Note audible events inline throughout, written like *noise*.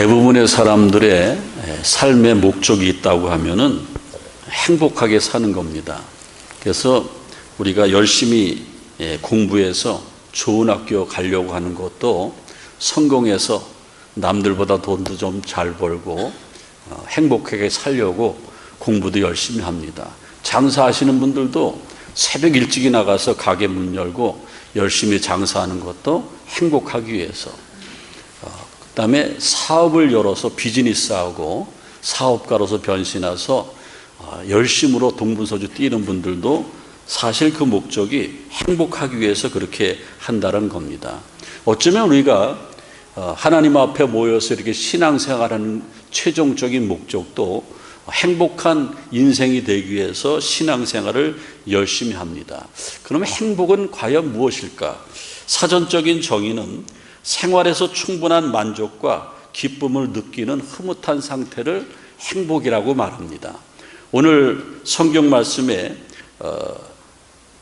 대부분의 사람들의 삶의 목적이 있다고 하면은 행복하게 사는 겁니다. 그래서 우리가 열심히 예, 공부해서 좋은 학교 가려고 하는 것도 성공해서 남들보다 돈도 좀 잘 벌고 어, 행복하게 살려고 공부도 열심히 합니다. 장사하시는 분들도 새벽 일찍이 나가서 가게 문 열고 열심히 장사하는 것도 행복하기 위해서 그다음에 사업을 열어서 비즈니스하고 사업가로서 변신해서 어, 열심으로 동분서주 뛰는 분들도 사실 그 목적이 행복하기 위해서 그렇게 한다는 겁니다. 어쩌면 우리가 어, 하나님 앞에 모여서 이렇게 신앙생활하는 최종적인 목적도 행복한 인생이 되기 위해서 신앙생활을 열심히 합니다. 그러면 행복은 과연 무엇일까? 사전적인 정의는 생활에서 충분한 만족과 기쁨을 느끼는 흐뭇한 상태를 행복이라고 말합니다. 오늘 성경 말씀에 어,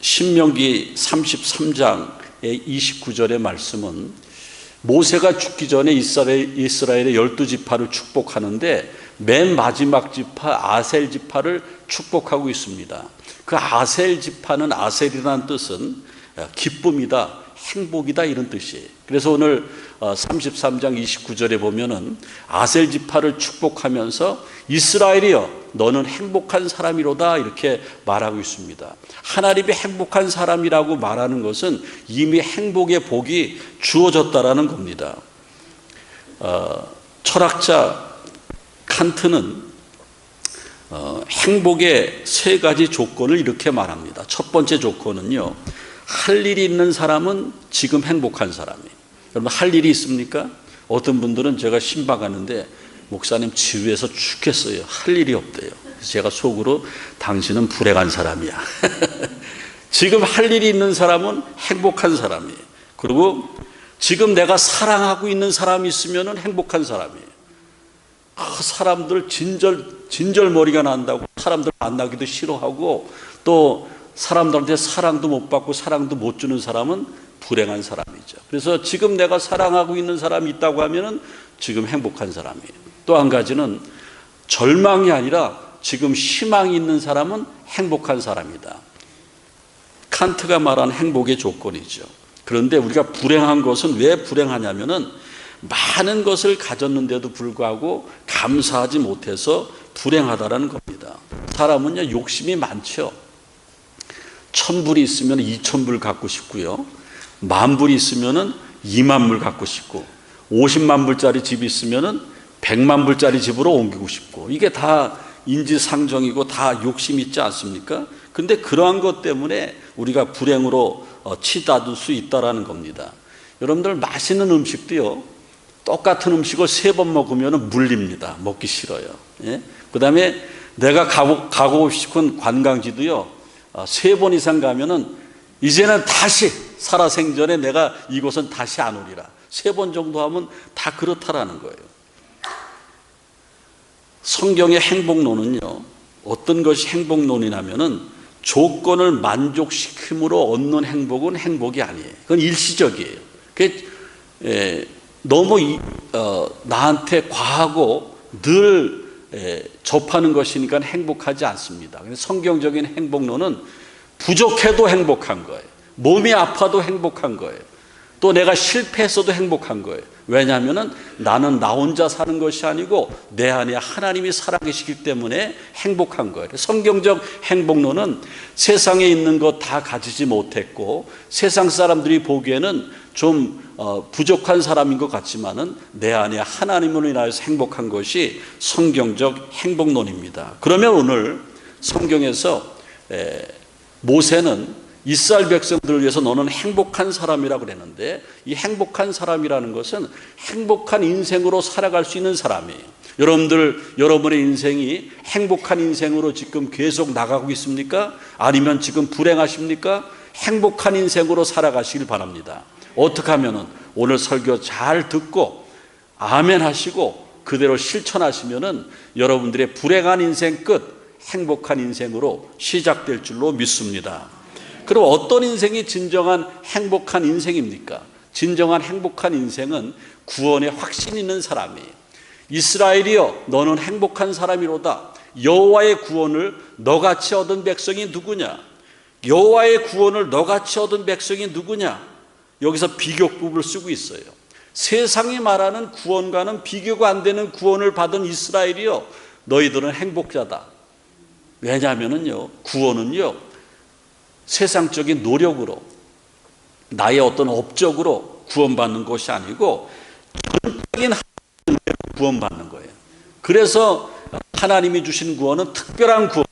신명기 33장의 29절의 말씀은 모세가 죽기 전에 이스라엘, 이스라엘의 열두 지파를 축복하는데 맨 마지막 지파 아셀 지파를 축복하고 있습니다. 그 아셀 지파는 아셀이라는 뜻은 기쁨이다, 행복이다 이런 뜻이에요. 그래서 오늘 33장 29절에 보면은 아셀 지파를 축복하면서 이스라엘이여 너는 행복한 사람이로다 이렇게 말하고 있습니다. 하나님이 행복한 사람이라고 말하는 것은 이미 행복의 복이 주어졌다라는 겁니다. 어, 철학자 칸트는 어, 행복의 세 가지 조건을 이렇게 말합니다. 첫 번째 조건은요. 할 일이 있는 사람은 지금 행복한 사람이에요. 여러분 할 일이 있습니까? 어떤 분들은 제가 신박하는데 목사님 지루해서 죽겠어요. 할 일이 없대요. 제가 속으로 당신은 불행한 사람이야. *laughs* 지금 할 일이 있는 사람은 행복한 사람이에요. 그리고 지금 내가 사랑하고 있는 사람이 있으면 행복한 사람이에요. 아, 사람들 진절 진절머리가 난다고 사람들 만나기도 싫어하고 또 사람들한테 사랑도 못 받고 사랑도 못 주는 사람은 불행한 사람이죠. 그래서 지금 내가 사랑하고 있는 사람이 있다고 하면은 지금 행복한 사람이에요. 또 한 가지는 절망이 아니라 지금 희망이 있는 사람은 행복한 사람이다. 칸트가 말한 행복의 조건이죠. 그런데 우리가 불행한 것은 왜 불행하냐면은 많은 것을 가졌는데도 불구하고 감사하지 못해서 불행하다라는 겁니다. 사람은요 욕심이 많죠. 천 불이 있으면 이천 불 갖고 싶고요. 만 불이 있으면은 이만 불 갖고 싶고, 오십만 불짜리 집이 있으면은 백만 불짜리 집으로 옮기고 싶고, 이게 다 인지상정이고 다 욕심 있지 않습니까? 근데 그러한 것 때문에 우리가 불행으로 어, 치닫을 수 있다라는 겁니다. 여러분들 맛있는 음식도요, 똑같은 음식을 세 번 먹으면 물립니다. 먹기 싫어요. 예? 그 다음에 내가 가고, 가고 싶은 관광지도요, 어, 세 번 이상 가면은 이제는 다시 살아생전에 내가 이곳은 다시 안 오리라. 세 번 정도 하면 다 그렇다라는 거예요. 성경의 행복론은요, 어떤 것이 행복론이냐면은 조건을 만족시킴으로 얻는 행복은 행복이 아니에요. 그건 일시적이에요. 그게 에, 너무 이, 어, 나한테 과하고 늘 에, 접하는 것이니까 행복하지 않습니다. 성경적인 행복론은 부족해도 행복한 거예요. 몸이 아파도 행복한 거예요. 또 내가 실패했어도 행복한 거예요. 왜냐하면 나는 나 혼자 사는 것이 아니고 내 안에 하나님이 살아계시기 때문에 행복한 거예요. 성경적 행복론은 세상에 있는 것 다 가지지 못했고 세상 사람들이 보기에는 좀 어, 부족한 사람인 것 같지만은 내 안에 하나님으로 인하여서 행복한 것이 성경적 행복론입니다. 그러면 오늘 성경에서 에, 모세는 이스라엘 백성들을 위해서 너는 행복한 사람이라고 그랬는데 이 행복한 사람이라는 것은 행복한 인생으로 살아갈 수 있는 사람이에요. 여러분들 여러분의 인생이 행복한 인생으로 지금 계속 나가고 있습니까? 아니면 지금 불행하십니까? 행복한 인생으로 살아가시길 바랍니다. 어떻게 하면은 오늘 설교 잘 듣고 아멘 하시고 그대로 실천하시면은 여러분들의 불행한 인생 끝 행복한 인생으로 시작될 줄로 믿습니다. 그럼 어떤 인생이 진정한 행복한 인생입니까? 진정한 행복한 인생은 구원에 확신 있는 사람이에요. 이스라엘이여 너는 행복한 사람이로다. 여호와의 구원을 너같이 얻은 백성이 누구냐? 여호와의 구원을 너같이 얻은 백성이 누구냐? 여기서 비교급을 쓰고 있어요. 세상이 말하는 구원과는 비교가 안 되는 구원을 받은 이스라엘이요. 너희들은 행복자다. 왜냐하면은요, 구원은요, 세상적인 노력으로, 나의 어떤 업적으로 구원받는 것이 아니고, 전적인 구원받는 거예요. 그래서 하나님이 주신 구원은 특별한 구원.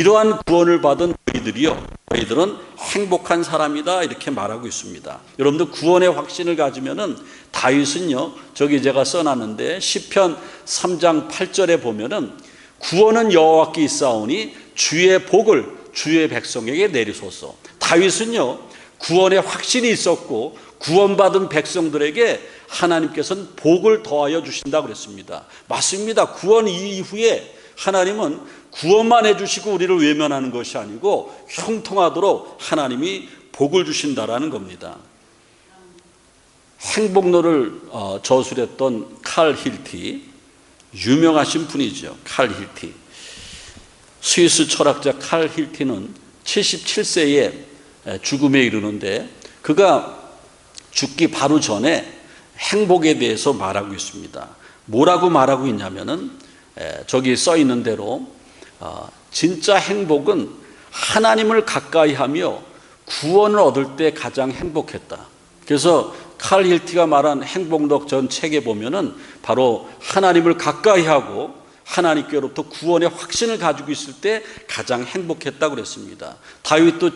이러한 구원을 받은 너희들이요. 너희들은 행복한 사람이다. 이렇게 말하고 있습니다. 여러분들 구원의 확신을 가지면은 다윗은요. 저기 제가 써 놨는데 시편 3장 8절에 보면은 구원은 여호와께 있사오니 주의 복을 주의 백성에게 내리소서. 다윗은요. 구원의 확신이 있었고 구원받은 백성들에게 하나님께서는 복을 더하여 주신다 그랬습니다. 맞습니다. 구원 이후에 하나님은 구원만 해주시고 우리를 외면하는 것이 아니고 형통하도록 하나님이 복을 주신다라는 겁니다. 행복로를 어, 저술했던 칼 힐티 유명하신 분이죠. 칼 힐티 스위스 철학자 칼 힐티는 77세에 죽음에 이르는데 그가 죽기 바로 전에 행복에 대해서 말하고 있습니다. 뭐라고 말하고 있냐면은 저기 써 있는 대로 어, 진짜 행복은 하나님을 가까이 하며 구원을 얻을 때 가장 행복했다. 그래서 칼 힐티가 말한 행복록 전 책에 보면은 바로 하나님을 가까이 하고 하나님께로부터 구원의 확신을 가지고 있을 때 가장 행복했다고 그랬습니다. 다윗도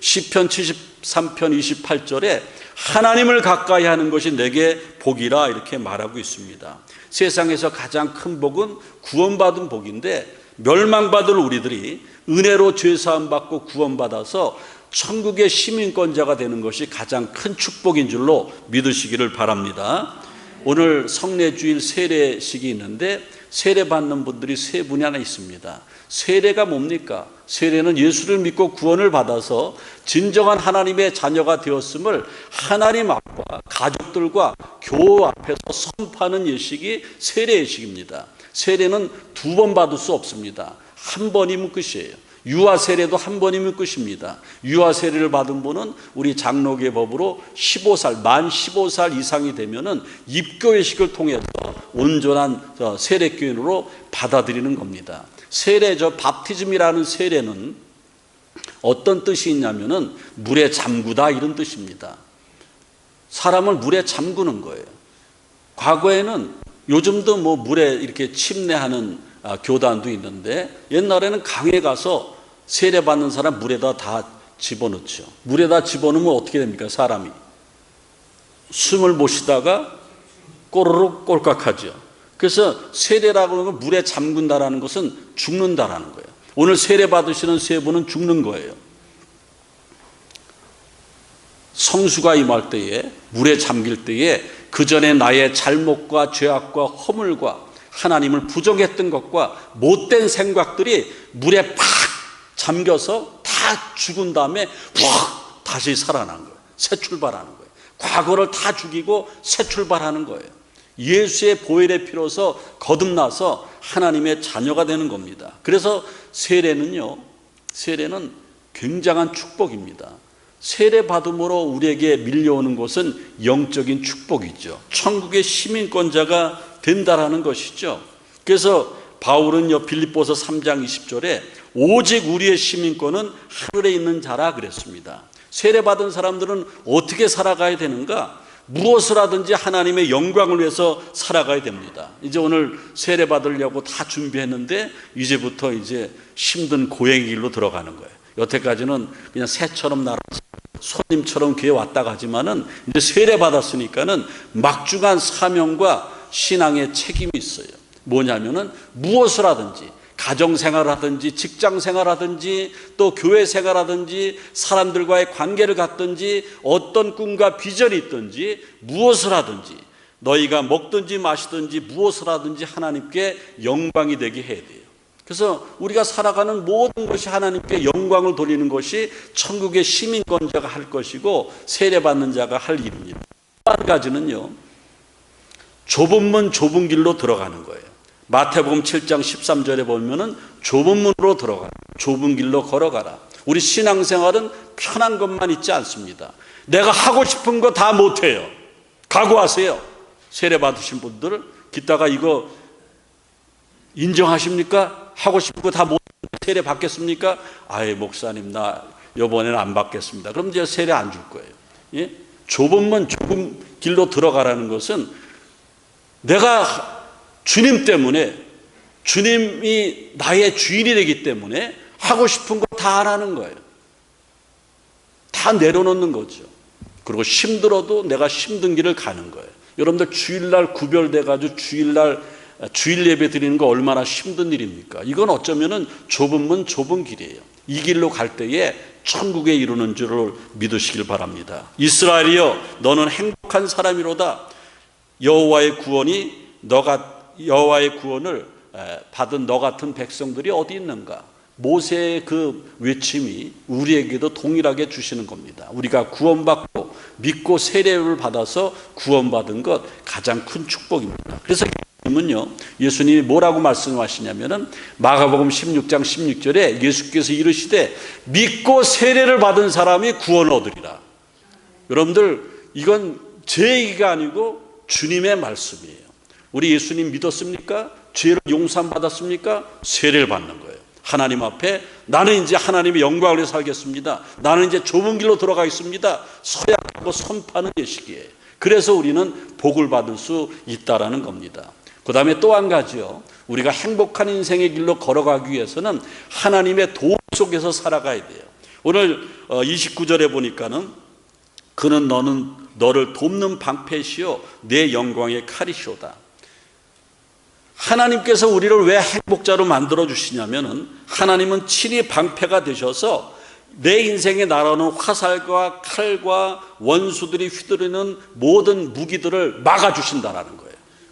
시편 73편 28절에 하나님을 가까이 하는 것이 내게 복이라 이렇게 말하고 있습니다. 세상에서 가장 큰 복은 구원받은 복인데 멸망받을 우리들이 은혜로 죄사함 받고 구원받아서 천국의 시민권자가 되는 것이 가장 큰 축복인 줄로 믿으시기를 바랍니다. 오늘 성례주일 세례식이 있는데 세례 받는 분들이 세 분이 하나 있습니다. 세례가 뭡니까? 세례는 예수를 믿고 구원을 받아서 진정한 하나님의 자녀가 되었음을 하나님 앞과 가족들과 교 앞에서 선포하는 예식이 세례 예식입니다. 세례는 두 번 받을 수 없습니다. 한 번이면 끝이에요. 유아 세례도 한 번이면 끝입니다. 유아 세례를 받은 분은 우리 장로계 법으로 15살 만 15살 이상이 되면은 입교 예식을 통해서 온전한 세례교인으로 받아들이는 겁니다. 세례 저 밥티즘이라는 세례는 어떤 뜻이 있냐면은 물에 잠그다 이런 뜻입니다. 사람을 물에 잠그는 거예요. 과거에는 요즘도 뭐 물에 이렇게 침례하는 아, 교단도 있는데 옛날에는 강에 가서 세례 받는 사람 물에다 다 집어넣죠. 물에다 집어넣으면 어떻게 됩니까? 사람이 숨을 못 쉬다가 꼬르륵 꼴깍하죠. 그래서 세례라고 하는 건 물에 잠근다라는 것은 죽는다라는 거예요. 오늘 세례 받으시는 세 분은 죽는 거예요. 성수가 임할 때에 물에 잠길 때에 그 전에 나의 잘못과 죄악과 허물과 하나님을 부정했던 것과 못된 생각들이 물에 팍 잠겨서 다 죽은 다음에 확 다시 살아난 거예요. 새 출발하는 거예요. 과거를 다 죽이고 새 출발하는 거예요. 예수의 보혈의 피로서 거듭나서 하나님의 자녀가 되는 겁니다. 그래서 세례는요, 세례는 굉장한 축복입니다. 세례 받음으로 우리에게 밀려오는 것은 영적인 축복이죠. 천국의 시민권자가 된다라는 것이죠. 그래서 바울은요 빌립보서 3장 20절에 오직 우리의 시민권은 하늘에 있는 자라 그랬습니다. 세례 받은 사람들은 어떻게 살아가야 되는가? 무엇을 하든지 하나님의 영광을 위해서 살아가야 됩니다. 이제 오늘 세례 받으려고 다 준비했는데 이제부터 이제 힘든 고행의 길로 들어가는 거예요. 여태까지는 그냥 새처럼 날아서 손님처럼 교회 왔다 가지만은 이제 세례 받았으니까는 막중한 사명과 신앙의 책임이 있어요. 뭐냐면은 무엇을 하든지 가정 생활하든지 직장 생활하든지 또 교회 생활하든지 사람들과의 관계를 갖든지 어떤 꿈과 비전이 있든지 무엇을 하든지 너희가 먹든지 마시든지 무엇을 하든지 하나님께 영광이 되게 해야 돼요. 그래서 우리가 살아가는 모든 것이 하나님께 영광을 돌리는 것이 천국의 시민권자가 할 것이고 세례받는 자가 할 일입니다. 한 가지는요. 좁은 문 좁은 길로 들어가는 거예요. 마태복음 7장 13절에 보면은 좁은 문으로 들어가. 좁은 길로 걸어가라. 우리 신앙생활은 편한 것만 있지 않습니다. 내가 하고 싶은 거 다 못해요. 각오하세요. 세례 받으신 분들 기다가 이거 인정하십니까? 하고 거다못 세례 받겠습니까? 아예 목사님 나 이번에는 안 받겠습니다. 그럼 이제 세례 안 줄 거예요. 예? 좁은 문 좁은 길로 들어가라는 것은 내가 주님 때문에 주님이 나의 주인이 되기 때문에 하고 싶은 거 다 하라는 거예요. 다 내려놓는 거죠. 그리고 힘들어도 내가 힘든 길을 가는 거예요. 여러분들 주일날 구별돼 가지고 주일날 주일 예배 드리는 거 얼마나 힘든 일입니까? 이건 어쩌면은 좁은 문 좁은 길이에요. 이 길로 갈 때에 천국에 이루는 줄을 믿으시길 바랍니다. 이스라엘이여 너는 행복한 사람이로다. 여호와의 구원이 너가 여호와의 구원을 에, 받은 너 같은 백성들이 어디 있는가? 모세의 그 외침이 우리에게도 동일하게 주시는 겁니다. 우리가 구원받고 믿고 세례를 받아서 구원받은 것 가장 큰 축복입니다. 그래서 예수님은요, 예수님이 뭐라고 말씀하시냐면은 마가복음 16장 16절에 예수께서 이르시되 믿고 세례를 받은 사람이 구원을 얻으리라. 여러분들 이건 제 얘기가 아니고 주님의 말씀이에요. 우리 예수님 믿었습니까? 죄를 용서함 받았습니까? 세례를 받는 거예요. 하나님 앞에 나는 이제 하나님의 영광을 위해 살겠습니다. 나는 이제 좁은 길로 들어가 있습니다. 서약하고 선파는 예식이에요. 그래서 우리는 복을 받을 수 있다라는 겁니다. 그 다음에 또 한 가지요. 우리가 행복한 인생의 길로 걸어가기 위해서는 하나님의 도움 속에서 살아가야 돼요. 오늘 29절에 보니까는 그는 너는 너를 돕는 방패시요 내 영광의 칼이시오다. 하나님께서 우리를 왜 행복자로 만들어 주시냐면은 하나님은 친히 방패가 되셔서 내 인생에 날아오는 화살과 칼과 원수들이 휘두르는 모든 무기들을 막아 주신다라는 거예요.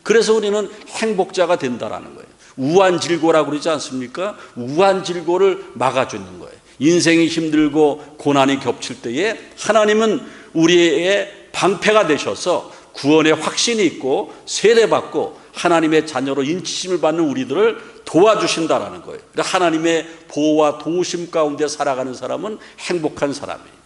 그래서 우리는 행복자가 된다라는 거예요. 우한질고라고 그러지 않습니까? 우한질고를 막아주는 거예요. 인생이 힘들고 고난이 겹칠 때에 하나님은 우리의 방패가 되셔서 구원의 확신이 있고 세례받고 하나님의 자녀로 인치심을 받는 우리들을 도와주신다라는 거예요. 그러니까 하나님의 보호와 도우심 가운데 살아가는 사람은 행복한 사람이에요.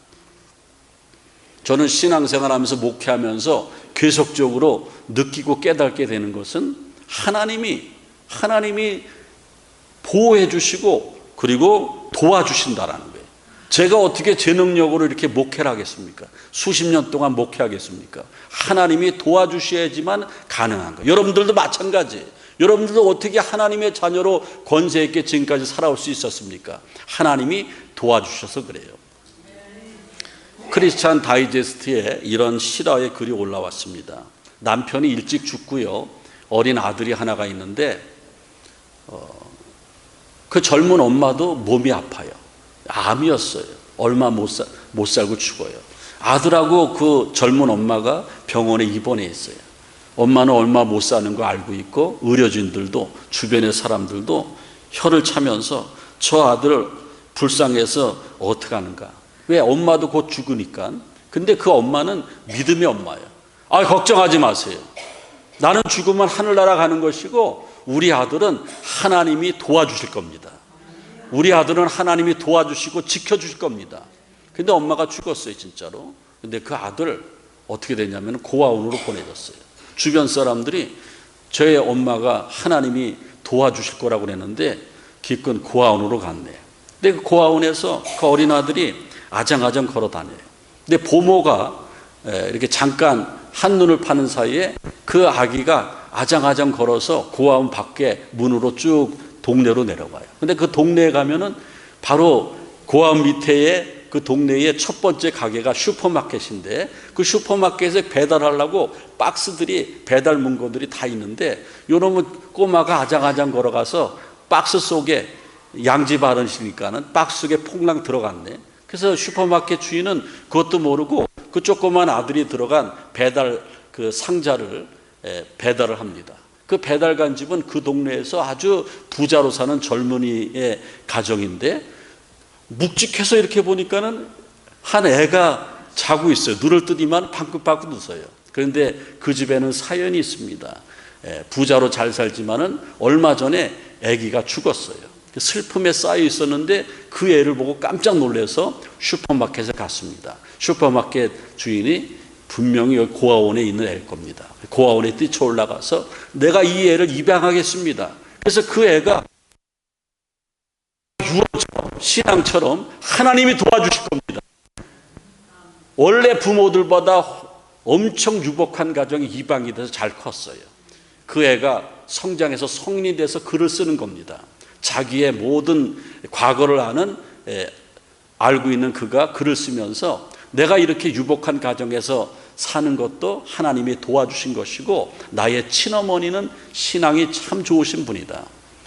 저는 신앙생활 하면서 목회하면서 계속적으로 느끼고 깨닫게 되는 것은 하나님이, 하나님이 보호해 주시고 그리고 도와주신다라는 거예요. 제가 어떻게 제 능력으로 이렇게 목회를 하겠습니까? 수십 년 동안 목회하겠습니까? 하나님이 도와주셔야지만 가능한 거예요. 여러분들도 마찬가지. 여러분들도 어떻게 하나님의 자녀로 권세 있게 지금까지 살아올 수 있었습니까? 하나님이 도와주셔서 그래요. 크리스찬 다이제스트에 이런 실화의 글이 올라왔습니다. 남편이 일찍 죽고요. 어린 아들이 하나가 있는데 어, 그 젊은 엄마도 몸이 아파요. 암이었어요. 얼마 못, 사, 못 살고 죽어요. 아들하고 그 젊은 엄마가 병원에 입원해 있어요. 엄마는 얼마 못 사는 거 알고 있고 의료진들도 주변의 사람들도 혀를 차면서 저 아들 불쌍해서 어떻게 하는가. 왜 엄마도 곧 죽으니까. 근데 그 엄마는 믿음의 엄마예요. 아, 걱정하지 마세요. 나는 죽으면 하늘나라 가는 것이고 우리 아들은 하나님이 도와주실 겁니다. 우리 아들은 하나님이 도와주시고 지켜주실 겁니다. 근데 엄마가 죽었어요, 진짜로. 근데 그 아들 어떻게 됐냐면 고아원으로 보내졌어요. 주변 사람들이 저의 엄마가 하나님이 도와주실 거라고 그랬는데 기껏 고아원으로 갔네요. 근데 그 고아원에서 그 어린 아들이 아장아장 걸어 다녀요. 근데 보모가 이렇게 잠깐 한눈을 파는 사이에 그 아기가 아장아장 걸어서 고아원 밖에 문으로 쭉 동네로 내려가요. 근데 그 동네에 가면은 바로 고아원 밑에 그 동네의 첫 번째 가게가 슈퍼마켓인데 그 슈퍼마켓에 배달하려고 박스들이 배달 문고들이 다 있는데 요놈은 꼬마가 아장아장 걸어가서 박스 속에 양지 바르시니까는 박스 속에 퐁랑 들어갔네. 그래서 슈퍼마켓 주인은 그것도 모르고 그 조그만 아들이 들어간 배달 그 상자를 배달을 합니다. 그 배달 간 집은 그 동네에서 아주 부자로 사는 젊은이의 가정인데 묵직해서 이렇게 보니까는 한 애가 자고 있어요. 눈을 뜨니만 방긋방긋 웃어요. 그런데 그 집에는 사연이 있습니다. 예, 부자로 잘 살지만은 얼마 전에 아기가 죽었어요. 슬픔에 쌓여 있었는데 그 애를 보고 깜짝 놀라서 슈퍼마켓에 갔습니다. 슈퍼마켓 주인이 분명히 여기 고아원에 있는 애일 겁니다. 고아원에 뛰쳐 올라가서 내가 이 애를 입양하겠습니다. 그래서 그 애가 유언처럼 신앙처럼 하나님이 도와주실 겁니다. 원래 부모들보다 엄청 유복한 가정이 입양이 돼서 잘 컸어요. 그 애가 성장해서 성인이 돼서 글을 쓰는 겁니다. 자기의 모든 과거를 아는 에, 알고 있는 그가 글을 쓰면서 내가 이렇게 유복한 가정에서 사는 것도 하나님이 도와주신 것이고 나의 친어머니는 신앙이 참 좋으신 분이다.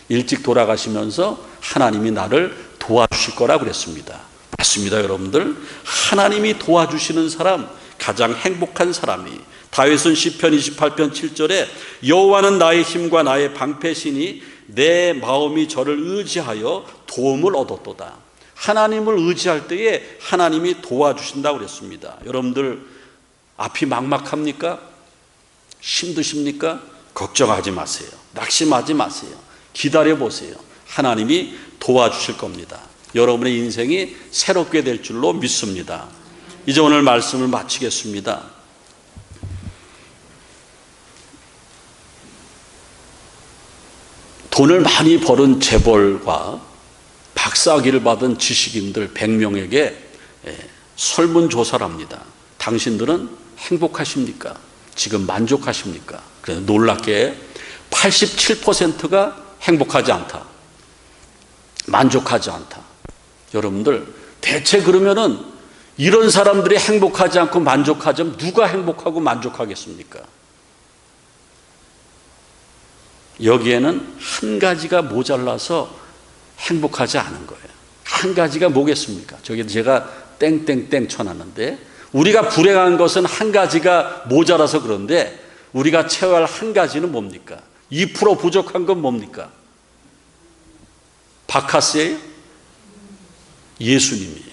일찍 돌아가시면서 하나님이 나를 도와주실 거라 그랬습니다. 맞습니다, 여러분들. 하나님이 도와주시는 사람 가장 행복한 사람이 다윗은 시편 28편 7절에 여호와는 나의 힘과 나의 방패시니 내 마음이 저를 의지하여 도움을 얻었도다. 하나님을 의지할 때에 하나님이 도와주신다고 그랬습니다. 여러분들 앞이 막막합니까? 힘드십니까? 걱정하지 마세요. 낙심하지 마세요. 기다려 보세요. 하나님이 도와주실 겁니다. 여러분의 인생이 새롭게 될 줄로 믿습니다. 이제 오늘 말씀을 마치겠습니다. 돈을 많이 벌은 재벌과 박사학위를 받은 지식인들 100명에게 설문조사를 합니다. 당신들은 행복하십니까? 지금 만족하십니까? 그래서 놀랍게 87%가 행복하지 않다. 만족하지 않다. 여러분들, 대체 그러면은 이런 사람들이 행복하지 않고 만족하지 않으면 누가 행복하고 만족하겠습니까? 여기에는 한 가지가 모자라서 행복하지 않은 거예요. 한 가지가 뭐겠습니까? 저기 제가 땡땡땡 쳐놨는데 우리가 불행한 것은 한 가지가 모자라서 그런데 우리가 채워야 할 한 가지는 뭡니까? 2% 부족한 건 뭡니까? 바카스예요? 예수님이에요.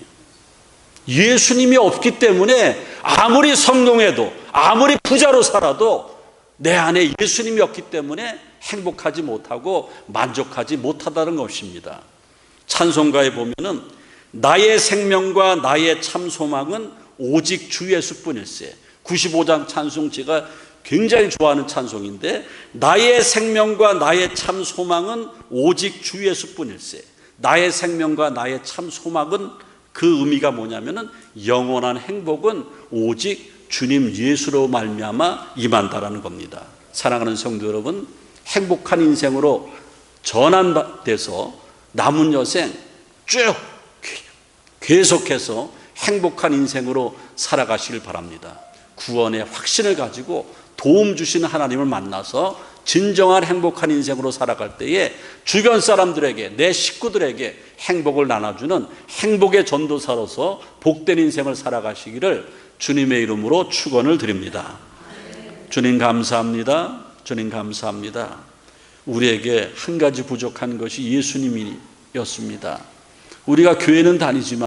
예수님이 없기 때문에 아무리 성공해도 아무리 부자로 살아도 내 안에 예수님이 없기 때문에 행복하지 못하고 만족하지 못하다는 것입니다. 찬송가에 보면은 나의 생명과 나의 참 소망은 오직 주 예수뿐일세. 95장 찬송 제가 굉장히 좋아하는 찬송인데 나의 생명과 나의 참 소망은 오직 주 예수뿐일세. 나의 생명과 나의 참 소망은 그 의미가 뭐냐면은 영원한 행복은 오직 주님 예수로 말미암아 임한다라는 겁니다. 사랑하는 성도 여러분, 행복한 인생으로 전환돼서 남은 여생 쭉 계속해서 행복한 인생으로 살아가시길 바랍니다. 구원의 확신을 가지고 도움 주시는 하나님을 만나서 진정한 행복한 인생으로 살아갈 때에 주변 사람들에게 내 식구들에게 행복을 나눠주는 행복의 전도사로서 복된 인생을 살아가시기를 주님의 이름으로 축원을 드립니다. 주님 감사합니다. 주님 감사합니다. 우리에게 한 가지 부족한 것이 예수님이었습니다. 우리가 교회는 다니지만